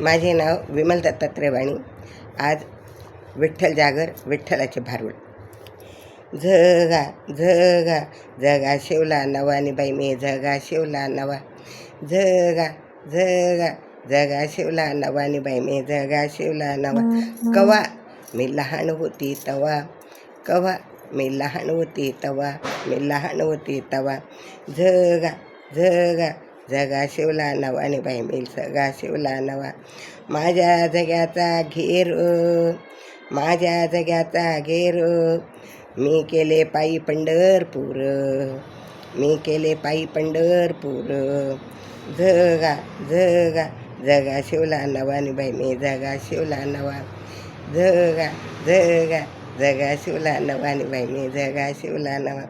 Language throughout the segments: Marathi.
माझे नाव विमल दत्तात्रय वाणी आज विठ्ठल जागर विठ्ठलाचे भारूड. झगा झगा जगा शिवला नवानी बाई मी जगा शिवला नवा. झगा झगा जगा शिवला नवानी बाई मी जगा शिवला नवा. कवा मी लहान होती तवा कवा मी लहान होती तवा मी लहान होती तवा. झगा झगा जगा शिवला नवा निभाई मी जगा शिवला नवा. माझ्या जग्याचा घेर माझ्या जग्याचा घेर. मी केले पायी पंढरपूर मी केले पायी पंढरपूर. जगा जगा जगा शिवला नवा निभाई मी जगा शिवला नवा. जगा जगा जगा शिवला नवा निभाई मी जगा शिवला नवा.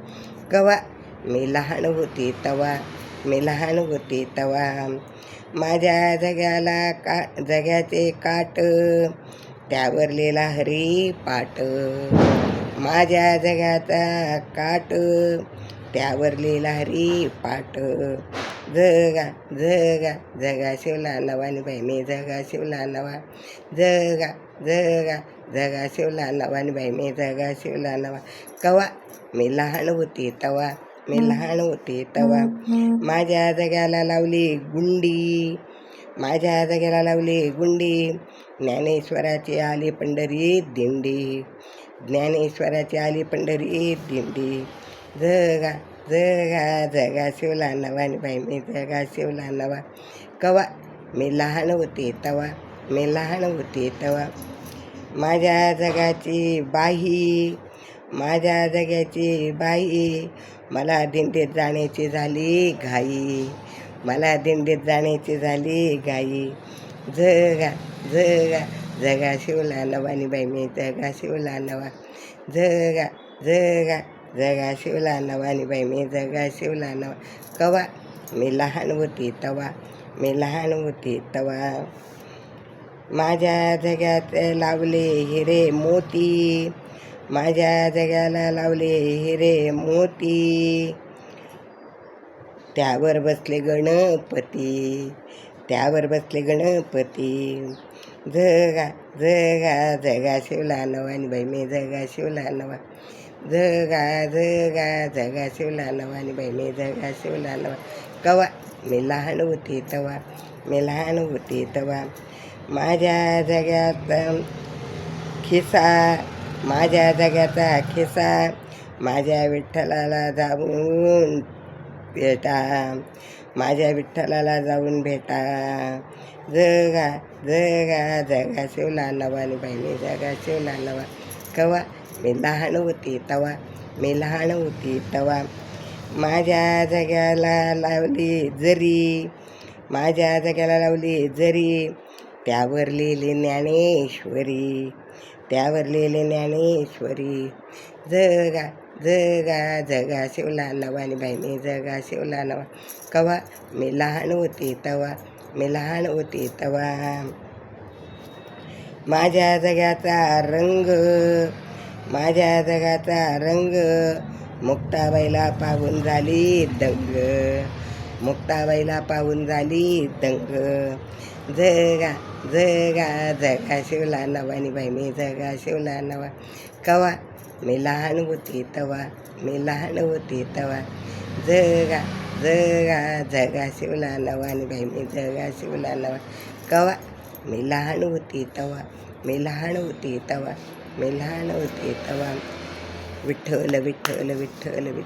कवा? मी लहान होती तवा. मी लहान होती तवा माझ्या जग्याला का जग्याचे काट त्यावर लिहिला हरी पाट. माझ्या जगाचा काट त्यावर लिहिला हरी पाट. जगा जगा जगा शिवला नवानी बाई. मी जगा शिवला नवा जगा जगा जगा शिवला नवानी बाई. मी जगा शिवला नवा. कवा? मी लहान होती तवा मी लहान होते. तवा माझ्या जगाला लावली गुंडी. माझ्या जगाला लावली गुंडी. ज्ञानेश्वराची आली पंढरी दिंडी. ज्ञानेश्वराची आली पंढरी दिंडी. जगा जगा जगा शिवला नवानी बाई मी जगा शिवला नवा. कवा? मी लहान होते तवा मी लहान होते तवा माझ्या जगाची बाही माझ्या जगाची बाई. मला दिंडीत जाण्याची झाली घाई. मला दिंडीत जाण्याची झाली घाई. जगा जगा जगा शिवला नवानी बाई मी जगा शिवला नवा. जगा जगा जगा शिवला नवानी बाई मी जगा शिवला नवा. कवा? मी लहान होती तवा. मी लहान होती तवा. माझ्या जगात लावले हिरे मोती. माझ्या जगाला लावले हिरे मोती. त्यावर बसले गणपती त्यावर बसले गणपती. जगा जगा जगा शिवला नवानी बाई मी जगा शिवला नवा. जगा जगा जगा शिवला नवानी बाई मी जगा शिवला नवा. कवा? मी लहान होती तवा मी लहान होती तवा. माझ्या जगात खिसा माझ्या जगाचा खिसा माझ्या विठ्ठलाला जाऊन भेटा. माझ्या विठ्ठलाला जाऊन भेटा. जगा जगा जगा शिवला नवानी बहिणी जगा शिवला नवा. कवा? मी लहान होती तवा. मी लहान होती तवा. माझ्या जगाला लावली जरी माझ्या जगाला लावली जरी त्यावर लिहिली ज्ञानेश्वरी. त्यावर लिहिले ज्ञानेश्वरी जगा जगा जगा शिवला नवानी बाई मी जगा शिवला नवा. कवा? मी लहान होती तवा मी लहान होती तवा. माझ्या जगाचा रंग माझ्या जगाचा रंग मुक्ताबाईला पाहून झाली दंग. मुक्ताबाईला पाहून झाली. दंग जगा जगा जगा शिवला नवानी बाई मी जगा शिवला नवा. कवा? मी लहान होती तवा मी लहान होती तवा. जगा जगा जगा शिवला नवानी बाई मी जगा शिवला नवा. कवा? मी लहान होती तवा मी लहान होती तवा मी लहान होती तवा. विठ्ठल विठ्ठल विठ्ठल विठ्ठल.